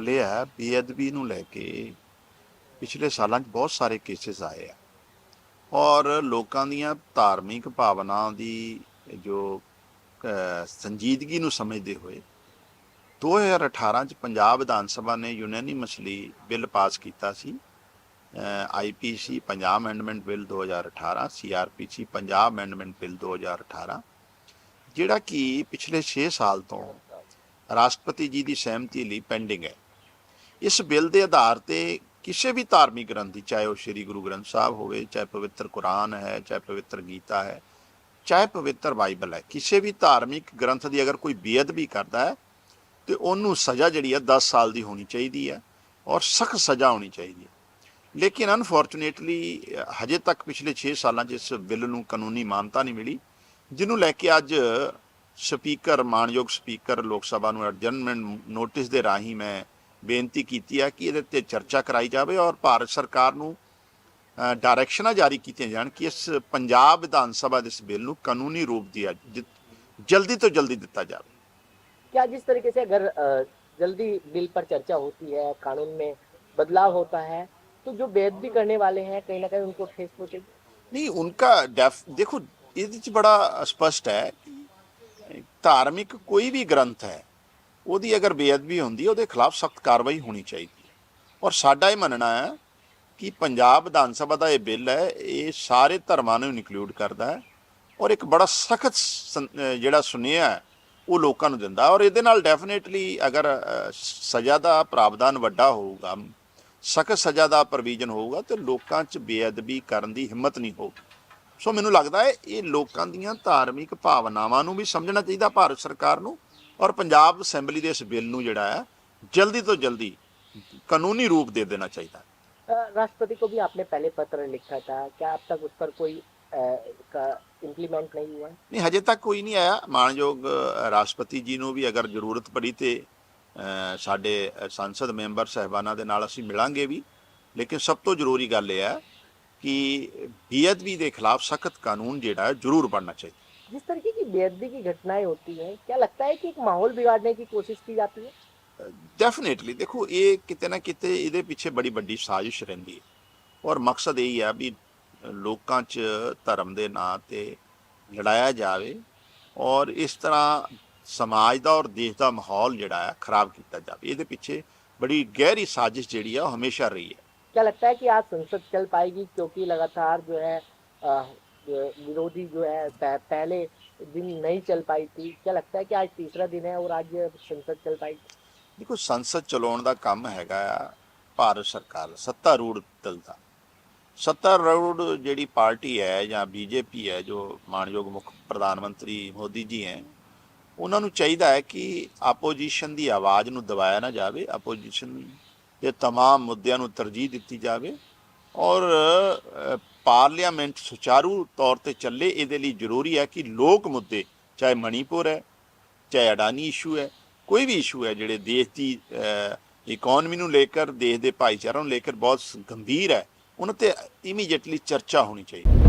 ਗੱਲ ਬੇਅਦਬੀ ਨੂੰ ਲੈ ਕੇ ਪਿਛਲੇ ਸਾਲਾਂ 'ਚ ਬਹੁਤ ਸਾਰੇ ਕੇਸਿਸ ਆਏ ਆ। ਔਰ ਲੋਕਾਂ ਦੀਆਂ ਧਾਰਮਿਕ ਭਾਵਨਾ ਦੀ ਜੋ ਸੰਜੀਦਗੀ ਨੂੰ ਸਮਝਦੇ ਹੋਏ 2018 ਚ ਪੰਜਾਬ ਵਿਧਾਨ ਸਭਾ ਨੇ ਯੂਨੈਨਿਮਸਲੀ ਬਿੱਲ ਪਾਸ ਕੀਤਾ ਸੀ। IPC Punjab amendment bill 2018 CrPC Punjab amendment bill 2018 ਜਿਹੜਾ ਕਿ ਪਿਛਲੇ 6 ਸਾਲ ਤੋਂ ਰਾਸ਼ਟਰਪਤੀ ਜੀ ਦੀ ਸਹਿਮਤੀ ਲਈ ਪੈਂਡਿੰਗ ਹੈ। ਇਸ ਬਿੱਲ ਦੇ ਆਧਾਰ ਤੇ ਕਿਸੇ ਵੀ ਧਾਰਮਿਕ ਗ੍ਰੰਥ ਦੀ, ਚਾਹੇ ਉਹ ਸ੍ਰੀ ਗੁਰੂ ਗ੍ਰੰਥ ਸਾਹਿਬ ਹੋਵੇ, ਚਾਹੇ ਪਵਿੱਤਰ ਕੁਰਾਨ ਹੈ, ਚਾਹੇ ਪਵਿੱਤਰ ਗੀਤਾ ਹੈ, ਚਾਹੇ ਪਵਿੱਤਰ ਬਾਈਬਲ ਹੈ, ਕਿਸੇ ਵੀ ਧਾਰਮਿਕ ਗ੍ਰੰਥ ਦੀ ਅਗਰ ਕੋਈ ਬੇਅਦਬੀ ਕਰਦਾ ਹੈ, ਤੇ ਉਹਨੂੰ ਸਜ਼ਾ ਜਿਹੜੀ ਹੈ 10 ਸਾਲ ਦੀ ਹੋਣੀ ਚਾਹੀਦੀ ਹੈ ਔਰ ਸਖਤ ਸਜ਼ਾ ਹੋਣੀ ਚਾਹੀਦੀ ਹੈ। ਲੇਕਿਨ ਅਨਫੋਰਚੂਨੇਟਲੀ, ਹਜੇ ਤੱਕ ਪਿਛਲੇ 6 ਸਾਲਾਂ 'ਚ ਇਸ ਬਿੱਲ ਨੂੰ ਕਾਨੂੰਨੀ ਮਾਨਤਾ ਨਹੀਂ ਮਿਲੀ, ਜਿਹਨੂੰ ਲੈ ਕੇ ਅੱਜ ਸਪੀਕਰ, ਮਾਨਯੋਗ ਸਪੀਕਰ ਲੋਕ ਸਭਾ ਨੂੰ ਅਡਜਰਨਮੈਂਟ ਨੋਟਿਸ ਦੇ ਰਾਹੀਂ ਮੈਂ ਬੇਨਤੀ ਕੀਤੀ ਹੈ ਕਿ ਇਹਦੇ ਤੇ ਚਰਚਾ ਕਰਾਈ ਜਾਵੇ ਔਰ ਭਾਰਤ ਸਰਕਾਰ ਨੂੰ ਅ, ਡਾਇਰੈਕਸ਼ਨਾਂ ਜਾਰੀ ਕੀਤੀਆਂ ਜਾਣ ਕਿ ਇਸ ਪੰਜਾਬ ਵਿਧਾਨ ਸਭਾ ਦੇ ਇਸ ਬਿੱਲ ਨੂੰ ਕਾਨੂੰਨੀ ਰੂਪ ਦਿਆ ਜ- ਜਲਦੀ ਤੋਂ ਜਲਦੀ ਦਿੱਤਾ ਜਾਵੇ क्या जिस तरीके से अगर अ, जल्दी बिल पर चर्चा होती है कानून में बदलाव होता है तो जो बेदबी करने वाले हैं कहीं ना कहीं उनको ठेस पहुंचेगी ਨਹੀਂ ਉਨਕਾ ਡੈਫ ਦੇਖੋ ਇਹਦੇ ਚ ਬੜਾ ਸਪਸ਼ਟ ਹੈ ਕਿ ਧਾਰਮਿਕ ਕੋਈ ਵੀ ਗ੍ਰੰਥ ਹੈ ਉਹਦੀ ਅਗਰ ਬੇਅਦਬੀ ਹੁੰਦੀ ਹੈ, ਉਹਦੇ ਖਿਲਾਫ ਸਖਤ ਕਾਰਵਾਈ ਹੋਣੀ ਚਾਹੀਦੀ ਹੈ। ਔਰ ਸਾਡਾ ਇਹ ਮੰਨਣਾ ਹੈ ਕਿ ਪੰਜਾਬ ਵਿਧਾਨ ਸਭਾ ਦਾ ਇਹ ਬਿੱਲ ਹੈ, ਇਹ ਸਾਰੇ ਧਰਮਾਂ ਨੂੰ ਇਨਕਲੂਡ ਕਰਦਾ ਹੈ ਔਰ ਇੱਕ ਬੜਾ ਸਖਤ ਜਿਹੜਾ ਸੁਨੇਹਾ ਉਹ ਲੋਕਾਂ ਨੂੰ ਦਿੰਦਾ ਔਰ ਇਹਦੇ ਨਾਲ ਡੈਫੀਨੇਟਲੀ ਅਗਰ ਸਜ਼ਾ ਦਾ ਪ੍ਰਾਵਧਾਨ ਵੱਡਾ ਹੋਊਗਾ, ਸਖਤ ਸਜ਼ਾ ਦਾ ਪ੍ਰੋਵੀਜ਼ਨ ਹੋਊਗਾ, ਤੇ ਲੋਕਾਂ 'ਚ ਬੇਅਦਬੀ ਕਰਨ ਦੀ ਹਿੰਮਤ ਨਹੀਂ ਹੋਊਗੀ। ਸੋ ਮੈਨੂੰ ਲੱਗਦਾ ਹੈ, ਇਹ ਲੋਕਾਂ ਦੀਆਂ ਧਾਰਮਿਕ ਭਾਵਨਾਵਾਂ ਨੂੰ ਵੀ ਸਮਝਣਾ ਚਾਹੀਦਾ, ਭਾਰਤ ਸਰਕਾਰ ਨੂੰ। ਔਰ ਪੰਜਾਬ ਅਸੈਂਬਲੀ ਦੇ ਇਸ ਬਿੱਲ ਨੂੰ ਜਿਹੜਾ ਹੈ ਜਲਦੀ ਤੋਂ ਜਲਦੀ ਕਾਨੂੰਨੀ ਰੂਪ ਦੇ ਦੇਣਾ ਚਾਹੀਦਾ ਹੈ अ, राष्ट्रपति को भी आपने पहले पत्र लिखा था क्या अब तक उस पर कोई इम्प्लीमेंट नहीं हुआ है ਨਹੀਂ ਹਜੇ ਤੱਕ ਕੋਈ ਨਹੀਂ ਆਇਆ ਮਾਨਯੋਗ ਅ, ਰਾਸ਼ਟਰਪਤੀ ਜੀ ਨੂੰ ਵੀ ਅਗਰ ਜ਼ਰੂਰਤ ਪੜੀ ਤੇ ਅ, ਸਾਡੇ ਅ, ਸੰਸਦ ਮੈਂਬਰ ਸਹਿਬਾਨਾਂ ਦੇ ਨਾਲ ਅਸੀਂ ਮਿਲਾਂਗੇ ਵੀ ਲੇਕਿਨ ਸਭ ਤੋਂ ਜ਼ਰੂਰੀ ਗੱਲ ਇਹ ਹੈ ਕਿ ਬੇਅਦਬੀ ਦੇ ਖਿਲਾਫ ਸਖਤ ਕਾਨੂੰਨ ਜਿਹੜਾ ਹੈ ਜ਼ਰੂਰ ਬਣਨਾ ਚਾਹੀਦਾ जिस तरीके की बेदबी की घटनाएं होती हैं क्या लगता है कि एक माहौल बिगाड़ने की कोशिश की जाती है ਡੈਫੀਨੇਟਲੀ ਦੇਖੋ ਇਹ ਕਿਤੇ ਨਾ ਕਿਤੇ ਇਹਦੇ ਪਿੱਛੇ ਬੜੀ ਵੱਡੀ ਸਾਜ਼ਿਸ਼ ਰਹਿੰਦੀ ਹੈ ਔਰ ਮਕਸਦ ਇਹ ਹੈ ਵੀ ਲੋਕਾਂ 'ਚ ਧਰਮ ਦੇ ਨਾਂ ਤੇ ਲੜਾਇਆ ਜਾਵੇ ਔਰ ਇਸ ਤਰ੍ਹਾਂ ਸਮਾਜ ਦਾ ਔਰ ਦੇਸ਼ ਦਾ ਮਾਹੌਲ ਜਿਹੜਾ ਹੈ ਖਰਾਬ ਕੀਤਾ ਜਾਵੇ ਇਹਦੇ ਪਿੱਛੇ ਬੜੀ ਗਹਿਰੀ ਸਾਜ਼ਿਸ਼ ਜਿਹੜੀ ਹੈ ਉਹ ਹਮੇਸ਼ਾ ਰਹੀ ਹੈ क्या लगता है कि आज संसद चल पाएगी क्योंकि लगातार जो है अ, जो विरोधी जो है पह- पहले दिन नहीं चल पाई थी क्या लगता है कि आज तीसरा दिन है और आज संसद चल पाएगी ਦੇਖੋ ਸੰਸਦ ਚਲਾਉਣ ਦਾ ਕੰਮ ਹੈਗਾ ਆ ਭਾਰਤ ਸਰਕਾਰ ਦਾ, ਸੱਤਾਰੂੜ ਦਲ ਦਾ ਸੱਤਾਰੂੜ ਜਿਹੜੀ ਪਾਰਟੀ ਹੈ ਜਾਂ ਬੀਜੇਪੀ ਹੈ ਜੋ ਮਾਨਯੋਗ ਮੁੱਖ ਪ੍ਰਧਾਨ ਮੰਤਰੀ ਮੋਦੀ ਜੀ ਹੈ ਉਹਨਾਂ ਨੂੰ ਚਾਹੀਦਾ ਹੈ ਕਿ ਆਪੋਜੀਸ਼ਨ ਦੀ ਆਵਾਜ਼ ਨੂੰ ਦਬਾਇਆ ਨਾ ਜਾਵੇ ਆਪੋਜੀਸ਼ਨ ਦੇ तमाम ਮੁੱਦਿਆਂ ਨੂੰ ਤਰਜੀਹ ਦਿੱਤੀ ਜਾਵੇ ਔਰ ਅ, ਪਾਰਲੀਮੈਂਟ ਸੁਚਾਰੂ ਤੌਰ ਤੇ ਚੱਲੇ, ਇਹਦੇ ਲਈ ਜ਼ਰੂਰੀ ਹੈ ਕਿ ਲੋਕ ਮੁੱਦੇ, ਚਾਹੇ ਮਣੀਪੁਰ ਹੈ, ਚਾਹੇ ਅਡਾਨੀ ਇਸ਼ੂ ਹੈ, ਕੋਈ ਵੀ ਇਸ਼ੂ ਹੈ, ਜਿਹੜੇ ਦੇਸ਼ ਦੀ ਇਕਨੋਮੀ ਨੂੰ ਲੈ ਕੇ ਦੇਸ਼ ਦੇ ਭਾਈਚਾਰੇ ਨੂੰ ਲੈ ਕੇ ਬਹੁਤ ਗੰਭੀਰ ਹੈ, ਉਹਨਾਂ ਤੇ ਇਮੀਡੀਏਟਲੀ ਚਰਚਾ ਹੋਣੀ ਚਾਹੀਦੀ